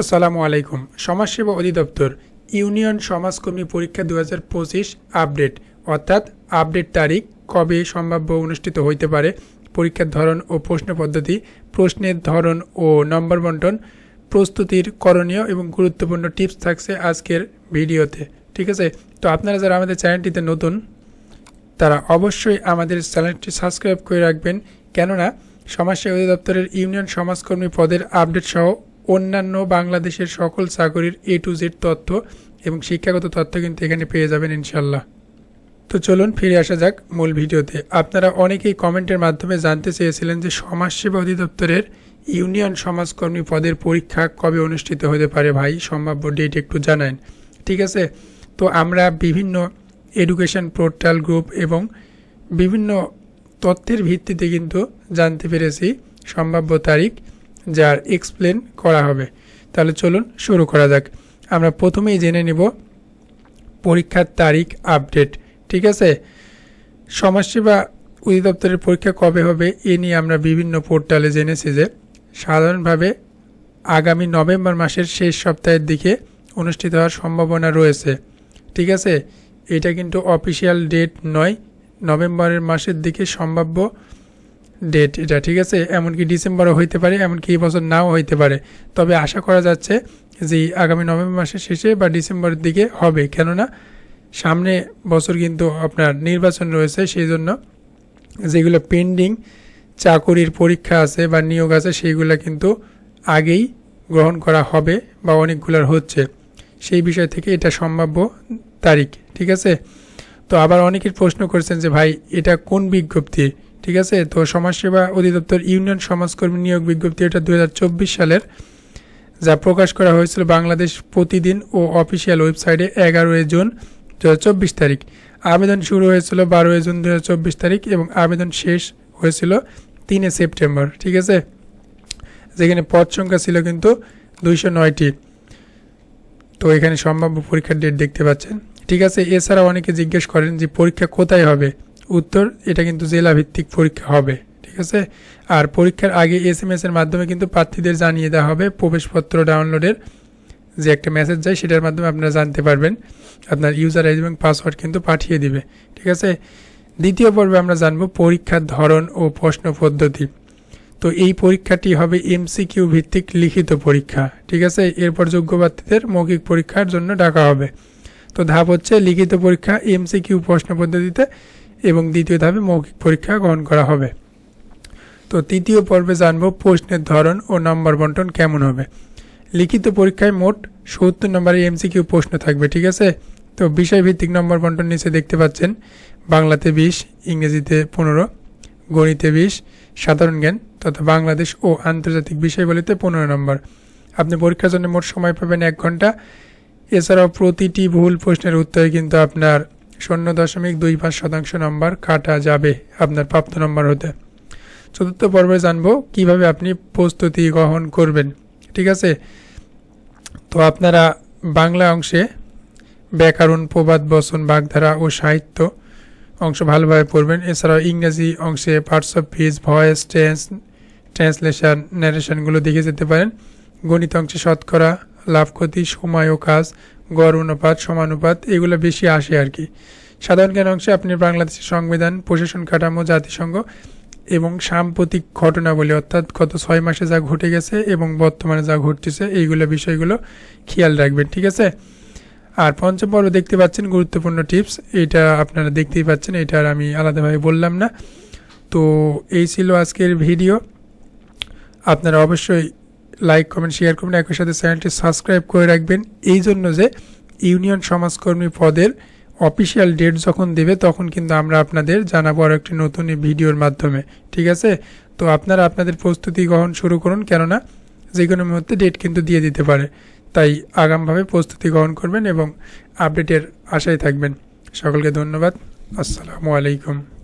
আসসালামু আলাইকুম। সমাজসেবা অধিদপ্তর, ইউনিয়ন সমাজকর্মী পরীক্ষা দু পঁচিশ আপডেট। অর্থাৎ আপডেট তারিখ কবে সম্ভাব্য অনুষ্ঠিত হইতে পারে? পরীক্ষার ধরন ও প্রশ্ন পদ্ধতি, প্রশ্নের ধরন ও নম্বর বন্টন, প্রস্তুতির করণীয় এবং গুরুত্বপূর্ণ টিপস থাকছে আজকের ভিডিওতে। ঠিক আছে? তো আপনারা যারা আমাদের চ্যানেলটিতে নতুন, তারা অবশ্যই আমাদের চ্যানেলটি সাবস্ক্রাইব করে রাখবেন। কেননা সমাজসেবা অধিদপ্তরের ইউনিয়ন সমাজকর্মী পদের আপডেট সহ অন্যান্য বাংলাদেশের সকল চাকরির এ টু জেড তথ্য এবং শিক্ষাগত তথ্য কিন্তু এখানে পেয়ে যাবেন ইনশাল্লাহ। তো চলুন ফিরে আসা যাক মূল ভিডিওতে। আপনারা অনেকেই কমেন্টের মাধ্যমে জানতে চেয়েছিলেন যে সমাজসেবা অধিদপ্তরের ইউনিয়ন সমাজকর্মী পদের পরীক্ষা কবে অনুষ্ঠিত হতে পারে ভাই? সম্ভাব্য ডেট একটু জানান। ঠিক আছে? তো আমরা বিভিন্ন এডুকেশন পোর্টাল গ্রুপ এবং বিভিন্ন তথ্যের ভিত্তিতে কিন্তু জানতে পেরেছি সম্ভাব্য তারিখ। যার এক্সপ্লেন করা হবে। তাহলে চলুন শুরু করা যাক। আমরা প্রথমেই জেনে নিব পরীক্ষার তারিখ আপডেট ঠিক আছে? সমাজসেবা অধিদপ্তরের পরীক্ষা কবে হবে এ নিয়ে আমরা বিভিন্ন পোর্টালে জেনেছি যে সাধারণভাবে আগামী নভেম্বর মাসের শেষ সপ্তাহের দিকে অনুষ্ঠিত হওয়ার সম্ভাবনা রয়েছে, ঠিক আছে? এটা কিন্তু অফিসিয়াল ডেট নয়, নভেম্বরের মাসের দিকে সম্ভাব্য ডেট এটা ঠিক আছে? এমনকি ডিসেম্বরও হইতে পারে, এমনকি এই বছর নাও হইতে পারে। তবে আশা করা যাচ্ছে যে আগামী নভেম্বর মাসের শেষে বা ডিসেম্বরের দিকে হবে। কেননা, সামনে বছর কিন্তু আপনার নির্বাচন রয়েছে সেই জন্য যেগুলো পেন্ডিং চাকুরির পরীক্ষা আছে বা নিয়োগ আছে সেইগুলো কিন্তু আগেই গ্রহণ করা হবে বা অনেকগুলোর হচ্ছে। সেই বিষয় থেকে এটা সম্ভাব্য তারিখ, ঠিক আছে? তো আবার অনেকের প্রশ্ন করেছেন যে ভাই, এটা কোন বিজ্ঞপ্তি? ঠিক আছে? তো সমাজসেবা অধিদপ্তর ইউনিয়ন সমাজকর্মী নিয়োগ বিজ্ঞপ্তি এটা দু হাজার চব্বিশ সালের, যা প্রকাশ করা হয়েছিল বাংলাদেশ প্রতিদিন ও অফিসিয়াল ওয়েবসাইটে এগারোই জুন দু হাজার চব্বিশ তারিখ। আবেদন শুরু হয়েছিল বারোই জুন দু হাজার চব্বিশ তারিখ এবং আবেদন শেষ হয়েছিল তিনে সেপ্টেম্বর, ঠিক আছে? যেখানে পদ সংখ্যা ছিল কিন্তু দুইশো নয়টি। তো এখানে সম্ভাব্য পরীক্ষার ডেট দেখতে পাচ্ছেন। ঠিক আছে? এছাড়া অনেকে জিজ্ঞেস করেন যে পরীক্ষা কোথায় হবে? উত্তর, এটা কিন্তু জেলা ভিত্তিক পরীক্ষা হবে, ঠিক আছে? আর পরীক্ষার আগে এস এম এর মাধ্যমে কিন্তু প্রার্থীদের জানিয়ে দেওয়া হবে, প্রবেশপত্র ডাউনলোডের যে একটা মেসেজ যায়, সেটার মাধ্যমে আপনারা জানতে পারবেন। আপনার ইউজার আইডি এবং পাসওয়ার্ড কিন্তু পাঠিয়ে দিবে, ঠিক আছে? দ্বিতীয় পর্বে আমরা জানব পরীক্ষার ধরন ও প্রশ্ন পদ্ধতি। তো এই পরীক্ষাটি হবে এমসিকিউ ভিত্তিক লিখিত পরীক্ষা, ঠিক আছে? এরপর যোগ্য প্রার্থীদের মৌখিক পরীক্ষার জন্য ডাকা হবে। তো ধাপ হচ্ছে লিখিত পরীক্ষা এমসিকিউ প্রশ্ন পদ্ধতিতে এবং দ্বিতীয় ধাপে মৌখিক পরীক্ষা গ্রহণ করা হবে। তো তৃতীয় পর্বে জানব প্রশ্নের ধরন ও নম্বর বন্টন কেমন হবে। লিখিত পরীক্ষায় মোট সত্তর নম্বরের এমসিকিউ প্রশ্ন থাকবে, ঠিক আছে? তো বিষয়ভিত্তিক নম্বর বন্টন নিচে দেখতে পাচ্ছেন। বাংলাতে বিশ, ইংরেজিতে পনেরো, গণিতে বিশ, সাধারণ জ্ঞান তথা বাংলাদেশ ও আন্তর্জাতিক বিষয়গুলিতে পনেরো নম্বর। আপনি পরীক্ষার জন্য মোট সময় পাবেন এক ঘণ্টা। এছাড়াও প্রতিটি ভুল প্রশ্নের উত্তরে কিন্তু আপনার শূন্য দশমিক দুই পাঁচ শতাংশ নম্বর কাটা যাবে আপনার প্রাপ্ত নম্বর হতে। চতুর্থ পর্বে জানব কীভাবে আপনি প্রস্তুতি গ্রহণ করবেন, ঠিক আছে? তো আপনারা বাংলা অংশে ব্যাকরণ, প্রবাদ, বচন, বাগধারা ও সাহিত্য অংশ ভালোভাবে পড়বেন। এছাড়াও ইংরাজি অংশে parts of speech voice tense translation ন্যারেশনগুলো দেখে যেতে পারেন। গণিত অংশে শতকরা, লাভ ক্ষতি, সময় ও কাজ গড় অনুপাত সমানুপাত এগুলো বেশি আসে আর কি। সাধারণ জ্ঞান অংশে আপনি বাংলাদেশের সংবিধান, প্রশাসন কাঠামো, জাতিসংঘ এবং সাম্প্রতিক ঘটনাবলী, অর্থাৎ গত ছয় মাসে যা ঘটে গেছে এবং বর্তমানে যা ঘটতেছে, এইগুলো বিষয়গুলো খেয়াল রাখবেন, ঠিক আছে? আর পঞ্চম পর্ব দেখতে পাচ্ছেন গুরুত্বপূর্ণ টিপস, এটা আপনারা দেখতেই পাচ্ছেন, এটা আর আমি আলাদাভাবে বললাম না। তো এই ছিল আজকের ভিডিও। আপনারা অবশ্যই লাইক কমেন্ট শেয়ার করবেন একই সাথে চ্যানেলটি সাবস্ক্রাইব করে রাখবেন। এই জন্য যে ইউনিয়ন সমাজকর্মী পদের অফিসিয়াল ডেট যখন দেবে, তখন কিন্তু আমরা আপনাদের জানাব আর একটি নতুন ভিডিওর মাধ্যমে। ঠিক আছে? তো আপনারা আপনাদের প্রস্তুতি গ্রহণ শুরু করুন, কেননা যে কোনো মুহূর্তে ডেট কিন্তু দিয়ে দিতে পারে। তাই আগামভাবে প্রস্তুতি গ্রহণ করবেন এবং আপডেটের আশায় থাকবেন। সকলকে ধন্যবাদ। আসসালামু আলাইকুম।